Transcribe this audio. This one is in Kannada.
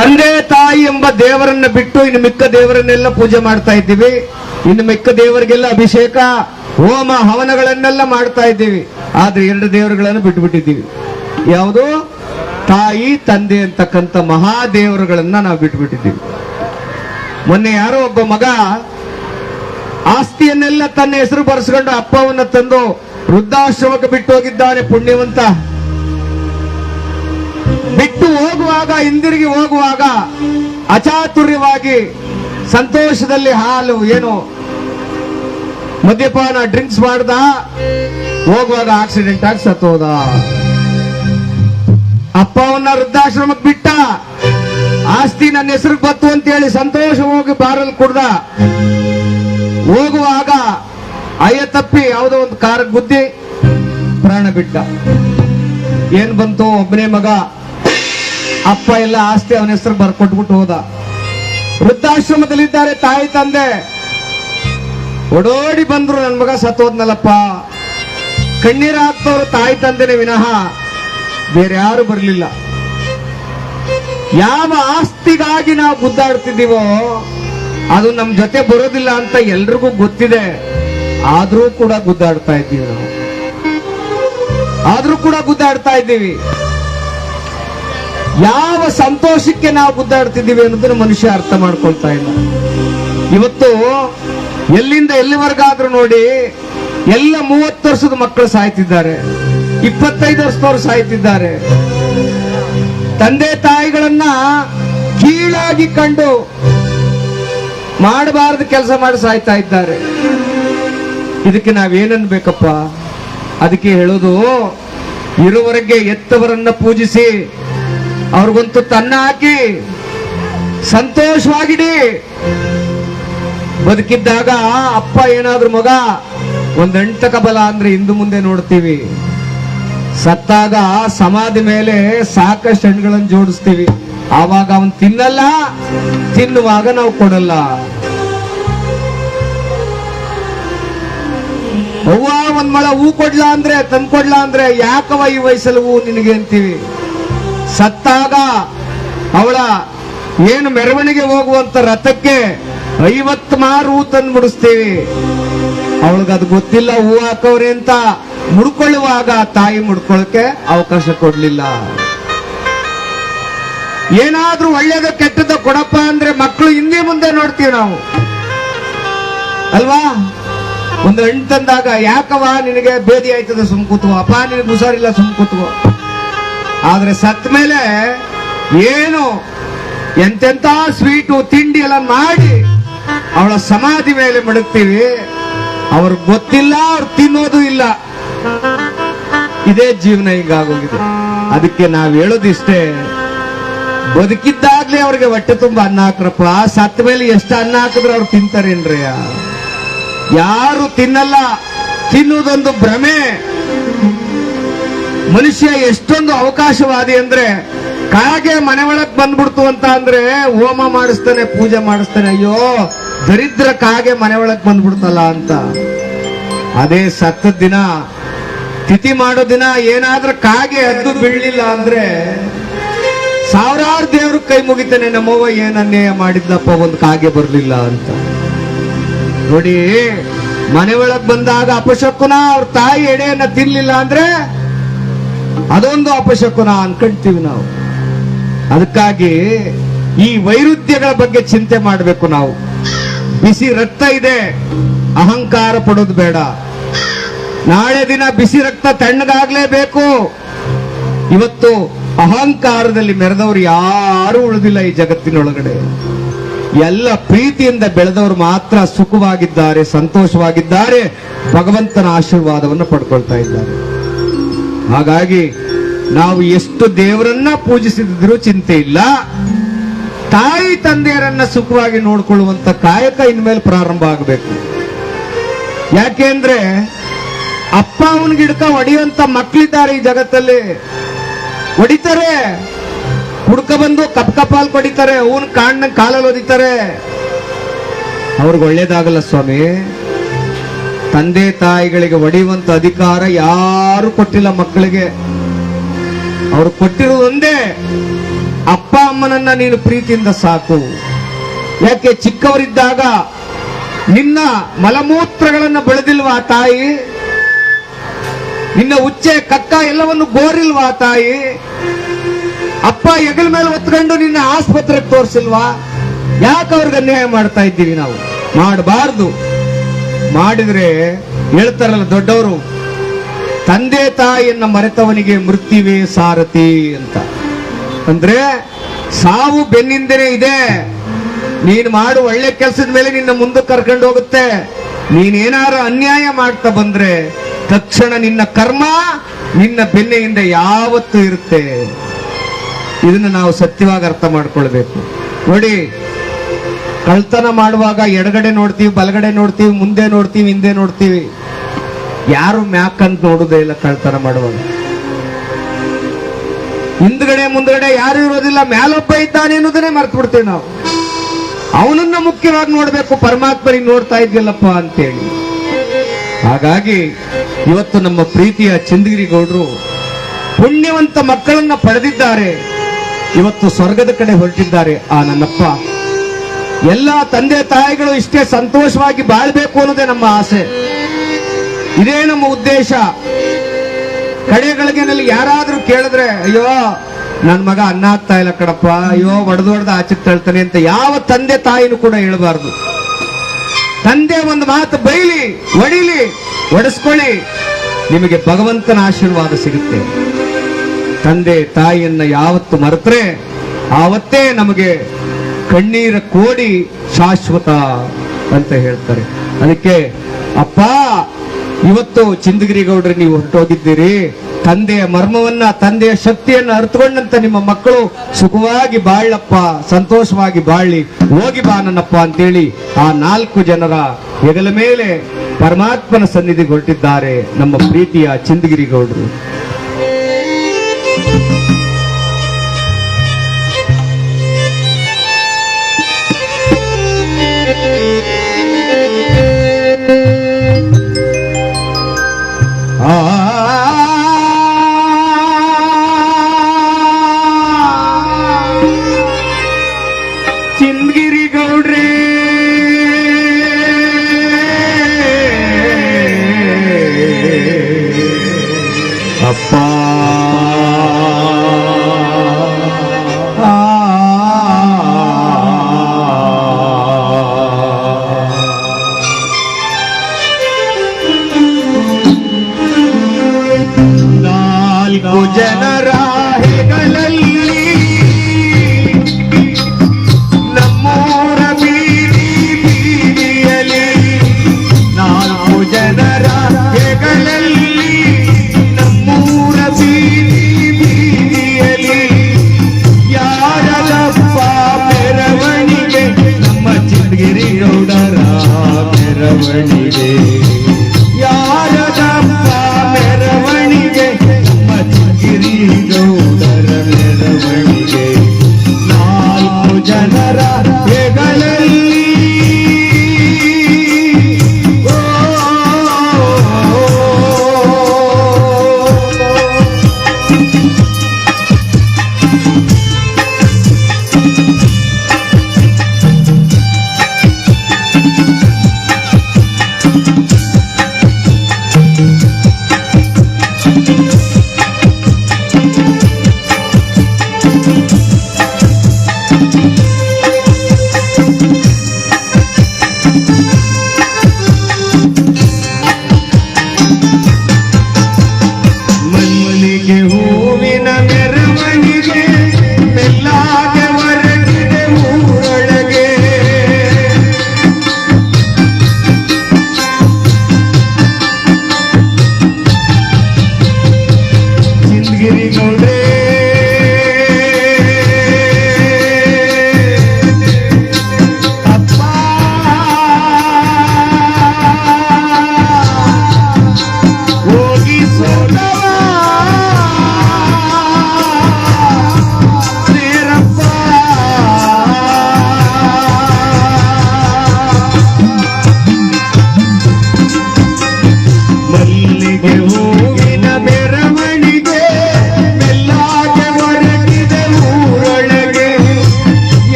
ತಂದೆ ತಾಯಿ ಎಂಬ ದೇವರನ್ನ ಬಿಟ್ಟು ಇನ್ನು ಮಿಕ್ಕ ದೇವರನ್ನೆಲ್ಲ ಪೂಜೆ ಮಾಡ್ತಾ ಇದ್ದೀವಿ. ಇನ್ನು ಮಿಕ್ಕ ದೇವರಿಗೆಲ್ಲ ಅಭಿಷೇಕ, ಹೋಮ, ಹವನಗಳನ್ನೆಲ್ಲ ಮಾಡ್ತಾ ಇದ್ದೀವಿ. ಆದ್ರೆ ಎರಡು ದೇವರುಗಳನ್ನು ಬಿಟ್ಟು ಬಿಟ್ಟಿದ್ದೀವಿ ಯಾವುದು? ತಾಯಿ, ತಂದೆ ಅಂತಕ್ಕಂಥ ಮಹಾದೇವರುಗಳನ್ನ ನಾವು ಬಿಟ್ಬಿಟ್ಟಿದ್ದೀವಿ. ಮೊನ್ನೆ ಯಾರೋ ಒಬ್ಬ ಮಗ ಆಸ್ತಿಯನ್ನೆಲ್ಲ ತನ್ನ ಹೆಸರು ಬರೆಸ್ಕೊಂಡು ಅಪ್ಪವನ್ನ ತಂದು ವೃದ್ಧಾಶ್ರಮಕ್ಕೆ ಬಿಟ್ಟು ಹೋಗಿದ್ದಾನೆ ಪುಣ್ಯವಂತ. ಹೋಗುವಾಗ ಹಿಂದಿರುಗಿ ಹೋಗುವಾಗ ಅಚಾತುರ್ಯವಾಗಿ ಸಂತೋಷದಲ್ಲಿ ಹಾಲು ಏನು? ಮದ್ಯಪಾನ ಡ್ರಿಂಕ್ಸ್ ಮಾಡ್ದ? ಹೋಗುವಾಗ ಆಕ್ಸಿಡೆಂಟ್ ಆಗಿ ಸತ್ತೋದ. ಅಪ್ಪವನ್ನ ವೃದ್ಧಾಶ್ರಮಕ್ಕೆ ಬಿಟ್ಟ. ಆಸ್ತಿ ನನ್ನ ಹೆಸರು ಬತ್ತು ಅಂತ ಹೇಳಿ ಸಂತೋಷ ಹೋಗಿ ಬಾರಲ್ ಕುಡ್ದ. ಹೋಗುವಾಗ ಅಯ್ಯ ತಪ್ಪಿ ಯಾವುದೋ ಒಂದು ಕಾರ್ ಗುದ್ದಿ ಪ್ರಾಣ ಬಿಟ್ಟ. ಏನ್ ಬಂತು? ಒಬ್ಬನೇ ಮಗ ಅಪ್ಪ ಎಲ್ಲ ಆಸ್ತಿ ಅವನ ಹೆಸರು ಬರ್ಕೊಟ್ಬಿಟ್ಟು ಹೋದ. ವೃದ್ಧಾಶ್ರಮದಲ್ಲಿದ್ದಾರೆ ತಾಯಿ ತಂದೆ. ಓಡೋಡಿ ಬಂದ್ರು ನನ್ನ ಮಗ ಸತ್ತೋದ್ನಲ್ಲಪ್ಪ ಕಣ್ಣೀರ ತಾಯಿ ತಂದೆನೇ ವಿನಃ ಬೇರೆ ಯಾರು ಬರಲಿಲ್ಲ. ಯಾವ ಆಸ್ತಿಗಾಗಿ ನಾವು ಗುದ್ದಾಡ್ತಿದ್ದೀವೋ ಅದು ನಮ್ ಜೊತೆ ಬರೋದಿಲ್ಲ ಅಂತ ಎಲ್ರಿಗೂ ಗೊತ್ತಿದೆ. ಆದ್ರೂ ಕೂಡ ಗುದ್ದಾಡ್ತಾ ಇದ್ದೀವಿ ನಾವು. ಆದ್ರೂ ಕೂಡ ಗುದ್ದಾಡ್ತಾ ಇದ್ದೀವಿ. ಯಾವ ಸಂತೋಷಕ್ಕೆ ನಾವು ಗುದ್ದಾಡ್ತಿದ್ದೀವಿ ಅನ್ನೋದನ್ನ ಮನುಷ್ಯ ಅರ್ಥ ಮಾಡ್ಕೊಳ್ತಾ ಇಲ್ಲ. ಇವತ್ತು ಎಲ್ಲಿಂದ ಎಲ್ಲಿವರೆಗಾದ್ರೂ ನೋಡಿ ಎಲ್ಲ ಮೂವತ್ತು ವರ್ಷದ ಮಕ್ಕಳು ಸಾಯ್ತಿದ್ದಾರೆ, ಇಪ್ಪತ್ತೈದು ವರ್ಷದವರು ಸಾಯ್ತಿದ್ದಾರೆ. ತಂದೆ ತಾಯಿಗಳನ್ನ ಕೀಳಾಗಿ ಕಂಡು ಮಾಡಬಾರದು ಕೆಲಸ ಮಾಡಿ ಸಾಯ್ತಾ ಇದ್ದಾರೆ. ಇದಕ್ಕೆ ನಾವೇನನ್ಬೇಕಪ್ಪ ಅದಕ್ಕೆ ಹೇಳೋದು ಇರುವರೆಗೆ ಎತ್ತವರನ್ನ ಪೂಜಿಸಿ ಅವ್ರಿಗೊಂದು ತನ್ನ ಹಾಕಿ ಸಂತೋಷವಾಗಿಡಿ. ಬದುಕಿದ್ದಾಗ ಅಪ್ಪ ಏನಾದ್ರೂ ಮಗ ಒಂದ್ ಎಂಟಕ ಬಲ ಅಂದ್ರೆ ಹಿಂದು ಮುಂದೆ ನೋಡ್ತೀವಿ. ಸತ್ತಾಗ ಸಮಾಧಿ ಮೇಲೆ ಸಾಕಷ್ಟು ಹೆಣ್ಗಳನ್ನು ಜೋಡಿಸ್ತೀವಿ. ಆವಾಗ ಅವನ್ ತಿನ್ನಲ್ಲ, ತಿನ್ನುವಾಗ ನಾವು ಕೊಡಲ್ಲ. ಅವ್ವ, ಒಂದ್ ಮಳ ಹೂ ಕೊಡ್ಲಾ ಅಂದ್ರೆ, ತಂದ್ಕೊಡ್ಲಾ ಅಂದ್ರೆ ಯಾಕವ ಈ ವಯಸ್ಸಲ್ಲಿ ಹೂ ನಿನಗೆ ಅಂತೀವಿ? ಸತ್ತಾಗ ಅವಳ ಏನು ಮೆರವಣಿಗೆ ಹೋಗುವಂತ ರಥಕ್ಕೆ ಐವತ್ ಮಾರು ಹೂ ತಂದು ಮುಡಿಸ್ತೀವಿ ಅದು ಗೊತ್ತಿಲ್ಲ, ಹೂ ಹಾಕವ್ರೆ ಅಂತ ಮುಡ್ಕೊಳ್ಳುವಾಗ ತಾಯಿ ಮುಡ್ಕೊಳ್ಳಕ್ಕೆ ಅವಕಾಶ ಕೊಡ್ಲಿಲ್ಲ. ಏನಾದ್ರೂ ಒಳ್ಳೇದ ಕೆಟ್ಟದ ಕೊಡಪ್ಪ ಅಂದ್ರೆ ಮಕ್ಕಳು ಹಿಂದೆ ಮುಂದೆ ನೋಡ್ತೀವಿ ನಾವು. ಅಲ್ವಾ? ಒಂದು ಹಣ್ಣು ತಂದಾಗ ಯಾಕವ ನಿನಗೆ ಬೇದಿ ಆಯ್ತದ ಸುಮ್ ಕೂತ್ಕೋ ಅಪ್ಪ, ನಿನಗೆ ಹುಷಾರಿಲ್ಲ ಸುಮ್ ಕೂತ್ಕೋ ಆದ್ರೆ ಸತ್ ಮೇಲೆ ಏನು ಎಂತೆಂತ ಸ್ವೀಟು ತಿಂಡಿ ಎಲ್ಲ ಮಾಡಿ ಅವಳ ಸಮಾಧಿ ಮೇಲೆ ಮಡಗ್ತೀವಿ. ಅವ್ರಿಗೆ ಗೊತ್ತಿಲ್ಲ, ಅವ್ರು ತಿನ್ನೋದು ಇಲ್ಲ. ಇದೇ ಜೀವನ ಹಿಂಗಾಗೋಗಿದೆ. ಅದಕ್ಕೆ ನಾವು ಹೇಳೋದಿಷ್ಟೇ, ಬದುಕಿದ್ದಾಗ್ಲೇ ಅವ್ರಿಗೆ ಹೊಟ್ಟೆ ತುಂಬ ಅನ್ನ ಹಾಕ್ರಪ್ಪ. ಸತ್ತ ಮೇಲೆ ಎಷ್ಟು ಅನ್ನ ಹಾಕಿದ್ರೆ ಅವ್ರು ತಿಂತಾರೇನ್ರಯ್ಯ? ಯಾರು ತಿನ್ನಲ್ಲ, ತಿನ್ನುವುದೊಂದು ಭ್ರಮೆ. ಮನುಷ್ಯ ಎಷ್ಟೊಂದು ಅವಕಾಶವಾದಿ ಅಂದ್ರೆ ಕಾಗೆ ಮನೆ ಒಳಗ್ ಬಂದ್ಬಿಡ್ತು ಅಂತ ಅಂದ್ರೆ ಹೋಮ ಮಾಡಿಸ್ತಾನೆ, ಪೂಜೆ ಮಾಡಿಸ್ತಾನೆ, ಅಯ್ಯೋ, ದರಿದ್ರ ಕಾಗೆ ಮನೆ ಒಳಗ್ ಬಂದ್ಬಿಡ್ತಲ್ಲ ಅಂತ. ಅದೇ ಸತ್ತ ದಿನ, ತಿಥಿ ಮಾಡೋ ದಿನ ಏನಾದ್ರೂ ಕಾಗೆ ಹದ್ದು ಬೀಳಲಿಲ್ಲ ಅಂದ್ರೆ ಸಾವಿರಾರು ದೇವ್ರ ಕೈ ಮುಗಿತಾನೆ, ನಮ್ಮವ್ವ ಏನ್ ಅನ್ಯಾಯ ಮಾಡಿದ್ದಪ್ಪ ಒಂದು ಕಾಗೆ ಬರ್ಲಿಲ್ಲ ಅಂತ. ನೋಡಿ ಮನೆ ಒಳಗ್ ಬಂದಾಗ ಅಪಶಕುನ ಅವ್ರ ತಾಯಿ ಎಡೆಯನ್ನ ತಿನ್ಲಿಲ್ಲ ಅಂದ್ರೆ ಅದೊಂದು ಅಪಶಕುನ ಅನ್ಕೊಂತೀವಿ ನಾವು. ಅದಕ್ಕಾಗಿ ಈ ವೈರುಧ್ಯಗಳ ಬಗ್ಗೆ ಚಿಂತೆ ಮಾಡಬೇಕು ನಾವು. ಬಿಸಿ ರಕ್ತ ಇದೆ, ಅಹಂಕಾರ ಪಡೋದು ಬೇಡ. ನಾಳೆ ದಿನ ಬಿಸಿ ರಕ್ತ ತಣ್ಣಗಾಗ್ಲೇಬೇಕು. ಇವತ್ತು ಅಹಂಕಾರದಲ್ಲಿ ಮೆರೆದವರು ಯಾರು ಉಳಿದಿಲ್ಲ ಈ ಜಗತ್ತಿನೊಳಗಡೆ. ಎಲ್ಲ ಪ್ರೀತಿಯಿಂದ ಬೆಳೆದವರು ಮಾತ್ರ ಸುಖವಾಗಿದ್ದಾರೆ, ಸಂತೋಷವಾಗಿದ್ದಾರೆ, ಭಗವಂತನ ಆಶೀರ್ವಾದವನ್ನು ಪಡ್ಕೊಳ್ತಾ ಇದ್ದಾರೆ. ಹಾಗಾಗಿ ನಾವು ಎಷ್ಟು ದೇವರನ್ನ ಪೂಜಿಸಿದ್ರು ಚಿಂತೆ ಇಲ್ಲ. ತಾಯಿ ತಂದೆಯರನ್ನ ಸುಖವಾಗಿ ನೋಡಿಕೊಳ್ಳುವಂತ ಕಾಯಕ ಇನ್ಮೇಲೆ ಪ್ರಾರಂಭ ಆಗಬೇಕು. ಯಾಕೆಂದ್ರೆ ಅಪ್ಪ ಅವನ ಗಿಡಕ ಹೊಡೆಯುವಂತ ಮಕ್ಕಳಿದ್ದಾರೆ ಈ ಜಗತ್ತಲ್ಲಿ. ಹೊಡಿತಾರೆ ಹುಡ್ಕ ಬಂದು ಕಪ್ ಕಪಾಲ್ ಕೊಡಿತಾರೆ. ಅವನ್ ಕಾಣ್ನ ಕಾಲಲ್ಲಿ ಒದಿತಾರೆ. ಅವ್ರಿಗೆ ಒಳ್ಳೇದಾಗಲ್ಲ ಸ್ವಾಮಿ. ತಂದೆ ತಾಯಿಗಳಿಗೆ ಒಡೆಯುವಂತ ಅಧಿಕಾರ ಯಾರು ಕೊಟ್ಟಿಲ್ಲ ಮಕ್ಕಳಿಗೆ. ಅವರು ಕೊಟ್ಟಿರುವುದೊಂದೇ ಅಪ್ಪ ಅಮ್ಮನನ್ನ ನೀನು ಪ್ರೀತಿಯಿಂದ ಸಾಕು. ಯಾಕೆ ಚಿಕ್ಕವರಿದ್ದಾಗ ನಿನ್ನ ಮಲಮೂತ್ರಗಳನ್ನ ಬೆಳೆದಿಲ್ವಾ ತಾಯಿ? ನಿನ್ನ ಉಚ್ಚೆ ಕಕ್ಕ ಎಲ್ಲವನ್ನು ಗೋರಿಲ್ವಾ ತಾಯಿ? ಅಪ್ಪ ಹೆಗಲ ಮೇಲೆ ಹೊತ್ಕೊಂಡು ನಿನ್ನ ಆಸ್ಪತ್ರೆಗೆ ತೋರಿಸಿಲ್ವಾ? ಯಾಕೆ ಅವ್ರಿಗೆ ಅನ್ಯಾಯ ಮಾಡ್ತಾ ಇದ್ದೀವಿ ನಾವು? ಮಾಡಬಾರ್ದು. ಮಾಡಿದ್ರೆ ಹೇಳ್ತಾರಲ್ಲ ದೊಡ್ಡವರು, ತಂದೆ ತಾಯಿಯನ್ನ ಮರೆತವನಿಗೆ ಮೃತ್ಯುವೇ ಸಾರಥಿ ಅಂತ. ಅಂದ್ರೆ ಸಾವು ಬೆನ್ನಿಂದನೇ ಇದೆ. ನೀನು ಮಾಡು ಒಳ್ಳೆ ಕೆಲಸದ ಮೇಲೆ ನಿನ್ನ ಮುಂದೆ ಕರ್ಕೊಂಡು ಹೋಗುತ್ತೆ. ನೀನೇನಾರು ಅನ್ಯಾಯ ಮಾಡ್ತಾ ಬಂದ್ರೆ ತಕ್ಷಣ ನಿನ್ನ ಕರ್ಮ ನಿನ್ನ ಬೆನ್ನೆಯಿಂದ ಯಾವತ್ತೂ ಇರುತ್ತೆ. ಇದನ್ನ ನಾವು ಸತ್ಯವಾಗಿ ಅರ್ಥ ಮಾಡ್ಕೊಳ್ಬೇಕು. ನೋಡಿ ಕಳ್ತನ ಮಾಡುವಾಗ ಎಡಗಡೆ ನೋಡ್ತೀವಿ, ಬಲಗಡೆ ನೋಡ್ತೀವಿ, ಮುಂದೆ ನೋಡ್ತೀವಿ, ಹಿಂದೆ ನೋಡ್ತೀವಿ. ಯಾರು ಮ್ಯಾಕ್ ಅಂತ ನೋಡುದೇ ಇಲ್ಲ ಕಳ್ತನ ಮಾಡುವಾಗ. ಹಿಂದ್ಗಡೆ, ಮುಂದ್ಗಡೆ ಯಾರು ಇರೋದಿಲ್ಲ, ಮ್ಯಾಲೊಬ್ಬ ಇದ್ದಾನೆ ಅನ್ನೋದನ್ನೇ ಮರ್ತು ಬಿಡ್ತೀವಿ ನಾವು. ಅವನನ್ನ ಮುಖ್ಯವಾಗಿ ನೋಡ್ಬೇಕು, ಪರಮಾತ್ಮನಿಗೆ ನೋಡ್ತಾ ಇದ್ಯಲ್ಲಪ್ಪ ಅಂತೇಳಿ. ಹಾಗಾಗಿ ಇವತ್ತು ನಮ್ಮ ಪ್ರೀತಿಯ ಚಂದಗಿರಿಗೌಡರು ಪುಣ್ಯವಂತ ಮಕ್ಕಳನ್ನ ಪಡೆದಿದ್ದಾರೆ. ಇವತ್ತು ಸ್ವರ್ಗದ ಕಡೆ ಹೊರಟಿದ್ದಾರೆ ಆ ನನ್ನಪ್ಪ. ಎಲ್ಲ ತಂದೆ ತಾಯಿಗಳು ಇಷ್ಟೇ ಸಂತೋಷವಾಗಿ ಬಾಳ್ಬೇಕು ಅನ್ನೋದೇ ನಮ್ಮ ಆಸೆ. ಇದೇ ನಮ್ಮ ಉದ್ದೇಶ. ಕಡೆಗಳಿಗೆನಲ್ಲಿ ಯಾರಾದ್ರೂ ಕೇಳಿದ್ರೆ, ಅಯ್ಯೋ ನನ್ನ ಮಗ ಅನ್ನ ಆಗ್ತಾ ಇಲ್ಲ ಕಡಪ್ಪ ಅಯ್ಯೋ ಒಡೆದು ಹೊಡೆದು ಆಚೆ ತಳ್ತಾನೆ ಅಂತ ಯಾವ ತಂದೆ ತಾಯಿನೂ ಕೂಡ ಹೇಳಬಾರ್ದು. ತಂದೆ, ಒಂದು ಮಾತು ಬೈಲಿ, ಒಡಿಲಿ, ಒಡಿಸ್ಕೊಳ್ಳಿ. ನಿಮಗೆ ಭಗವಂತನ ಆಶೀರ್ವಾದ ಸಿಗುತ್ತೆ. ತಂದೆ ತಾಯಿಯನ್ನ ಯಾವತ್ತು ಮರೆತರೆ, ಆವತ್ತೇ ನಮಗೆ ಕಣ್ಣೀರ ಕೋಡಿ ಶಾಶ್ವತ ಅಂತ ಹೇಳ್ತಾರೆ. ಅದಕ್ಕೆ, ಅಪ್ಪ, ಇವತ್ತು ಚಿಂದಗಿರಿ ಗೌಡ್ರಿ ನೀವು ಹೊರಟೋಗಿದ್ದೀರಿ. ತಂದೆಯ ಮರ್ಮವನ್ನ, ತಂದೆಯ ಶಕ್ತಿಯನ್ನ ಅರ್ಥಕೊಂಡಂತ ನಿಮ್ಮ ಮಕ್ಕಳು ಸುಖವಾಗಿ ಬಾಳಪ್ಪ, ಸಂತೋಷವಾಗಿ ಬಾಳಿ, ಹೋಗಿ ಬಾ ನನ್ನಪ್ಪ ಅಂತೇಳಿ ಆ ನಾಲ್ಕು ಜನರ ಹೆಗಲ ಮೇಲೆ ಪರಮಾತ್ಮನ ಸನ್ನಿಧಿ ಹೊರಟಿದ್ದಾರೆ ನಮ್ಮ ಪ್ರೀತಿಯ ಚಿಂದಗಿರಿ ಗೌಡ್ರು